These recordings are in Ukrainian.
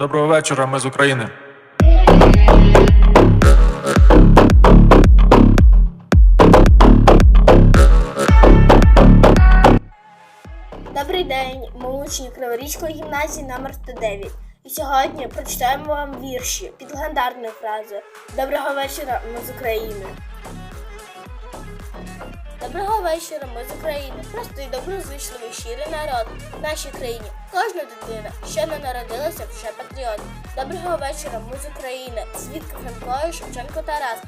Доброго вечора, ми з України. Добрий день, ми учні Криворізької гімназії номер 109. І сьогодні прочитаємо вам вірші під легендарною фразою Доброго вечора, ми з України. Доброго вечора, ми з України. Простий, доброзичливий, щирий народ в нашій країні. Кожна дитина, що не народилася, вже патріот. Доброго вечора, ми з України. Свідки Франко і Шевченко Тарас.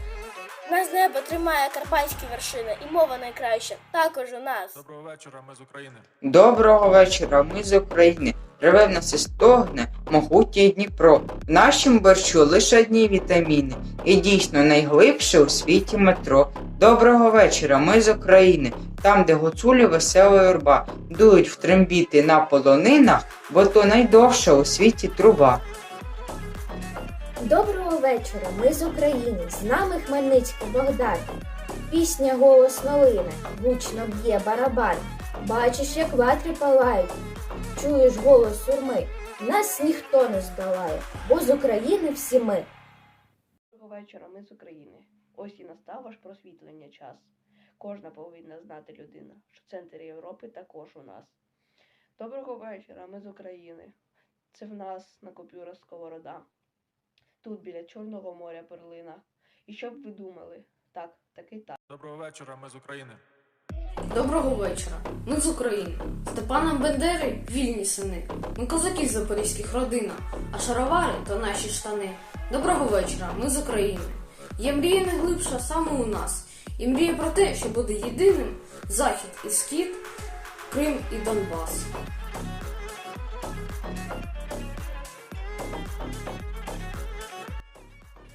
Нас небо тримає карпатські вершини, і мова найкраща. Також у нас. Доброго вечора, ми з України. Доброго вечора, ми з України. Реве в нас і стогне могутній Дніпро. В нашому борщу лише одні вітаміни. І дійсно найглибше у світі метро. Доброго вечора, ми з України. Там, де гуцулі весела юрба, дують в трембіти на полонинах, бо то найдовша у світі труба. Доброго вечора, ми з України, з нами Хмельницький Богдан. Пісня голосно лине, гучно б'є барабан. Бачиш, як ватрі палають, чуєш голос сурми. Нас ніхто не здолає, бо з України всі ми. Доброго вечора, ми з України. Ось і настав ваш просвітлення час. Кожна повинна знати людина, що центр Європи також у нас. Доброго вечора, ми з України. Це в нас на купюрах сковорода. Тут біля Чорного моря перлина. І що б ви думали? Так, таки так. Доброго вечора, ми з України. Доброго вечора. Ми з України. Степана Бендери вільні сини. Ми козаки з запорізьких родинах, а шаровари то наші штани. Доброго вечора. Ми з України. Є мрія найглибша саме у нас. І мрія про те, що буде єдиним захід і схід, Крим і Донбас.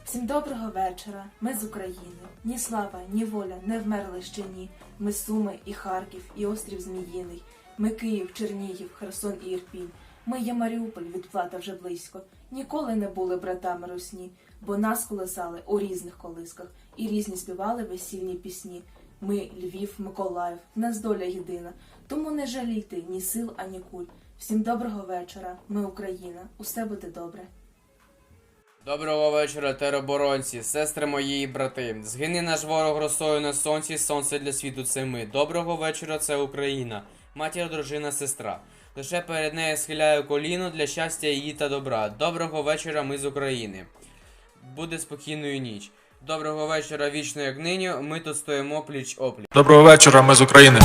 Всім доброго вечора. Ми з України. Ні слава, ні воля не вмерли ще ні. Ми Суми і Харків, і острів Зміїний. Ми Київ, Чернігів, Херсон і Ірпінь. Ми є Маріуполь, відплата вже близько. Ніколи не були братами русні, бо нас колесали у різних колисках і різні співали весільні пісні. Ми Львів, Миколаїв, нас доля єдина. Тому не жалійте ні сил, ані куль. Всім доброго вечора. Ми Україна. Усе буде добре. Доброго вечора, тероборонці, сестри мої і брати. Згине наш ворог росою на сонці, сонце для світу це ми. Доброго вечора, це Україна, матір, дружина, сестра. Лише перед нею схиляю коліно для щастя її та добра. Доброго вечора, ми з України. Буде спокійною ніч. Доброго вечора, вічно як нині. Ми тут стоїмо пліч опліч. Доброго вечора, ми з України.